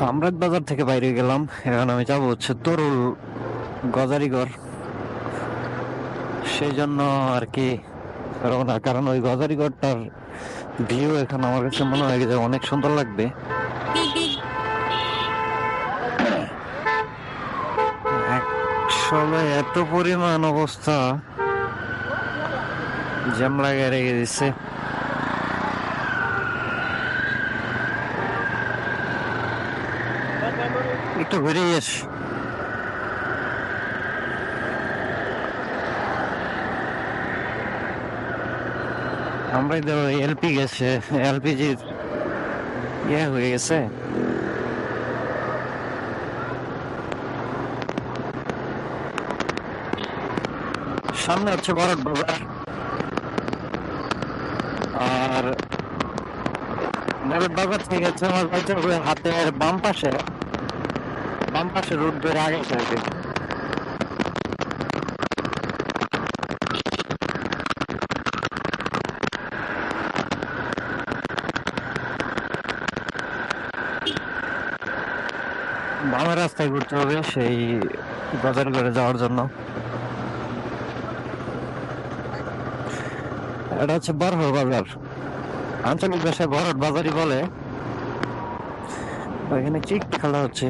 কামরাজ বাজার থেকে বাইরে গেলাম। এখন আমি যাব হচ্ছে তরুল গজারিগড়। সেই জন্য আর কি রওনা। কারণ ওই গজারিগড়টার ভিউ এখন আমার কাছে মনে হয় যে অনেক সুন্দর লাগবে। আসলে এত পরিমাণ অবস্থা জ্যাম লাগে রেখে দিচ্ছে একটু ঘুরে আসি। আমরা তো এলপি গেছে। এলপিজির ইয়ে হয়ে গেছে। সামনে হচ্ছে বরট বাজার। আর বরট বাজার থেকে হচ্ছে আমার হাতের বাম পাশে। বাম পাশে রোড ধরে আগে বামের রাস্তায় ঘুরতে হবে সেই বাজার করে যাওয়ার জন্য। এটা হচ্ছে বরহর বাজার। আঞ্চলিক ভাষায় বরহর বাজারই বলে। এখানে চিক খেলা হচ্ছে।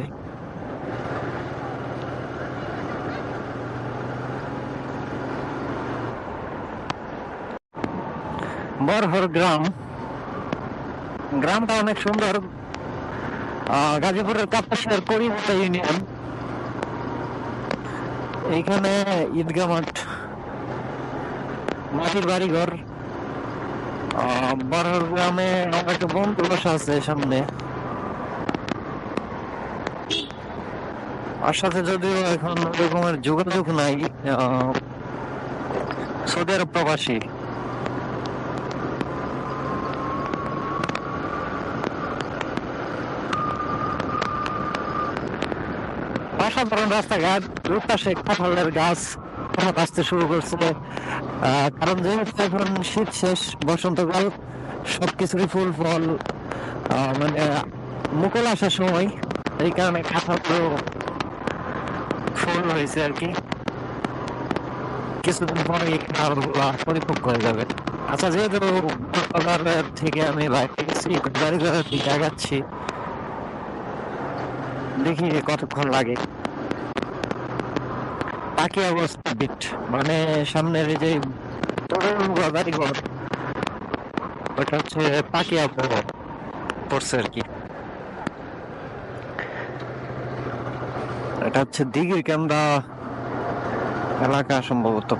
বরহর গ্রাম। গ্রামটা অনেক সুন্দর। গাজীপুরের কাপাসের করিমতা ইউনিয়ন। এইখানে ঈদগাহ মাঠ, মাটির বাড়িঘর। বরহর গ্রামে আমার একটা বন্ধু বসা আছে সামনে। আর সাথে যদিও এখন ওরকমের যোগাযোগ নাই সৌদি আরব প্রবাসী। অসাধারণ রাস্তাঘাট, দুপাশে কাঁঠালের গাছ হঠাৎ আসতে শুরু করছে। কারণ যেহেতু এখন শীত শেষ, বসন্তকাল, সবকিছুরই ফুল ফল মানে মুকুল আসার সময় এই কারণে কাঁঠালগুলো ফুল হয়েছে আর কি। কিছুদিন পরে এই কাঁঠালগুলো পরিপক্ক হয়ে যাবে। আচ্ছা যেহেতু থেকে আমি বাইরে গেছি গাড়ি গাড়িঘরের দিকে আগাচ্ছি, দেখি কতক্ষণ লাগে। বাকি অবস্থা বিট মানে সামনের এই যে তরুণ ওটা হচ্ছে পাকি আবহাওয়া পড়ছে আর কি। এটা হচ্ছে দিঘির কেন্দ্রা এলাকা সম্ভবত।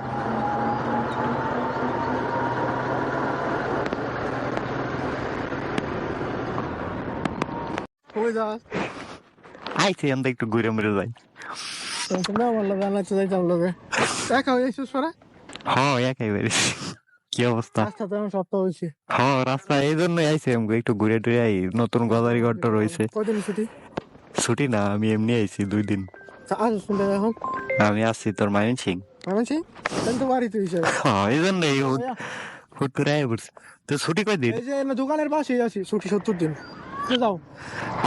আইছি আমরা একটু ঘুরে মুড়ে যাই। টেনশন না আমার লগে আনাতে যাইতাম লগে। একা হয়ে পরে হ্যাঁ একেবারে কি অবস্থা? রাস্তা হয়েছে হ্যাঁ রাস্তা এই জন্যই আইছি আমি একটু ঘুরে টুরে আই নতুন গজারি ঘরটা রয়েছে। ছুটি? ছুটি না আমি এমনি আইছি দুই দিন। আজ শুনতে এখন। আমি আসছি তোর মাইন সিং। তাহলে তো বাড়িতে হিসেবে হ্যাঁ এই জন্যই হুট হুট করে আই পড়ছি। তো ছুটি কয় দিন? এই যে দোকানের পাশেই আছি ছুটি সত্তর দিন। যাও।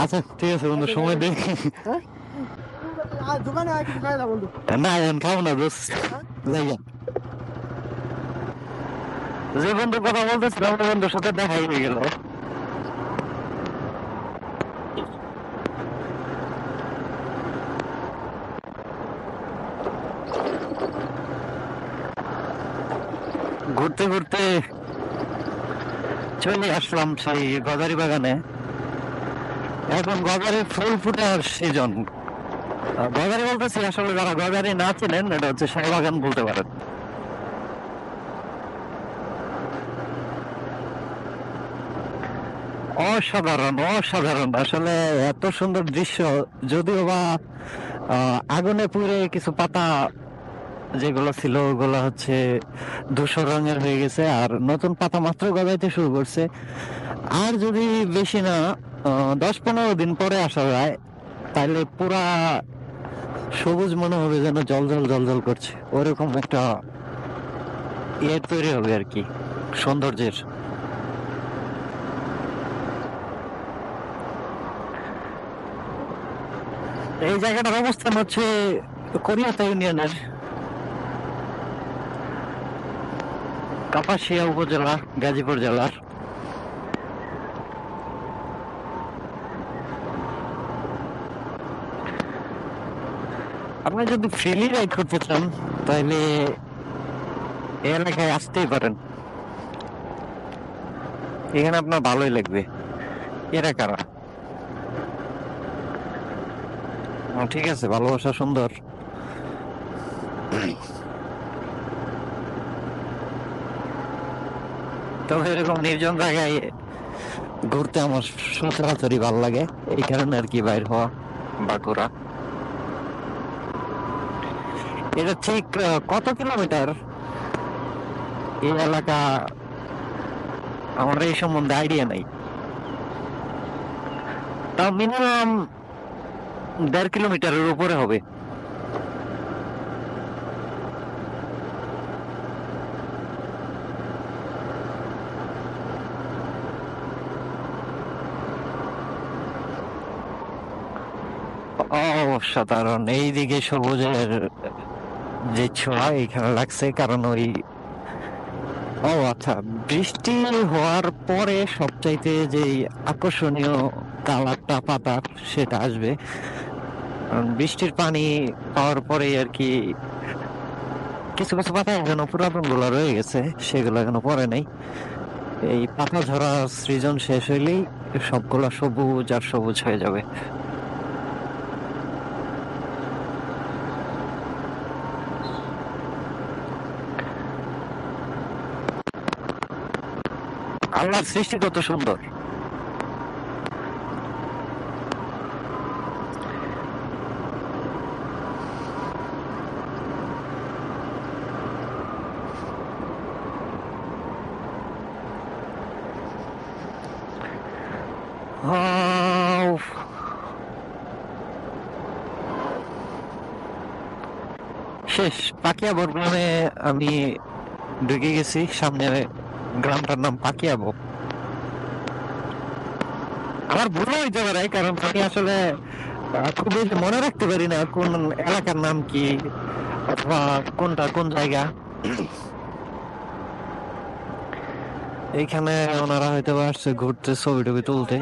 আচ্ছা ঠিক আছে বন্ধু সময় দে। হ্যাঁ? দোকানে আয় কিছু খাই না বন্ধু। না এখন খাব না দোষ যাইয়া যে বন্ধুর কথা বলতেছিলাম ওই বন্ধুর সাথে দেখাই হয়ে গেল। ঘুরতে ঘুরতে চলে আসলাম সেই গজারি বাগানে। এখন গজারি ফুল ফুটে ফুটার সিজন গজারি বলতেছি, আসলে যারা গজারি না চেনেন, এটা হচ্ছে শাহ বাগান বলতে পারেন। অসাধারণ অসাধারণ। আসলে এত সুন্দর দৃশ্য, যদিও বা আগুনে পুড়ে কিছু পাতা যেগুলো ছিল, ওগুলো হচ্ছে ধূসর রঙের হয়ে গেছে, আর নতুন পাতা মাত্র গজাইতে শুরু করছে। আর যদি বেশি না দশ পনেরো দিন পরে আসা যায় তাহলে পুরা সবুজ মনে হবে যেন জল জল জল জল করছে। ওরকম একটা ইয়ে তৈরি হবে আর কি, সৌন্দর্যের। এই জায়গাটার অবস্থান হচ্ছে কোরিয়াতা ইউনিয়নের কাপাসিয়া উপজেলা, গাজীপুর জেলার। আপনি যদি ফ্রিলি রাইড করতে চান, তাহলে এই এলাকায় আসতেই পারেন। এখানে আপনার ভালোই লাগবে। এরা কারা? ঠিক আছে, ভালোবাসা সুন্দর। তবে এরকম নির্জন জায়গায় ঘুরতে আমার সচরাচরই ভালো লাগে। এই কারণে আর কি বাইর হওয়া বা ঘোরা। এটা ঠিক কত কিলোমিটার? এই এলাকা আমার এই সম্বন্ধে আইডিয়া নাই। তাও মিনিমাম দেড় কিলোমিটারের উপরে হবে। অসাধারণ, এইদিকে সবুজের যে ছোঁয়া এখানে লাগছে, কারণ ওই ও আচ্ছা বৃষ্টি হওয়ার পরে সবচাইতে যে আকর্ষণীয় কালারটা পাতার সেটা আসবে। বৃষ্টির পানি পাওয়ার পরে আর কি কিছু কিছু পাতা এখনও পুরাতনগুলো রয়ে গেছে, সেগুলো এখনও পরে নাই। এই পাতা ঝরা সৃজন শেষ হইলেই সবগুলো সবুজ আর সবুজ হয়ে যাবে। আল্লাহর সৃষ্টি কত সুন্দর। শেষ পাকিয়াবর গ্রামে আমি ঢুকে গেছি সামনে গ্রামটার নাম পাকিয়াবো। আমার ভুল হইতে পারে, কারণ আমি আসলে খুব বেশি মনে রাখতে পারি না কোন এলাকার নাম কি, অথবা কোনটা কোন জায়গা। এইখানে ওনারা হয়তো আসছে ঘুরতে, ছবি টবি তুলতে।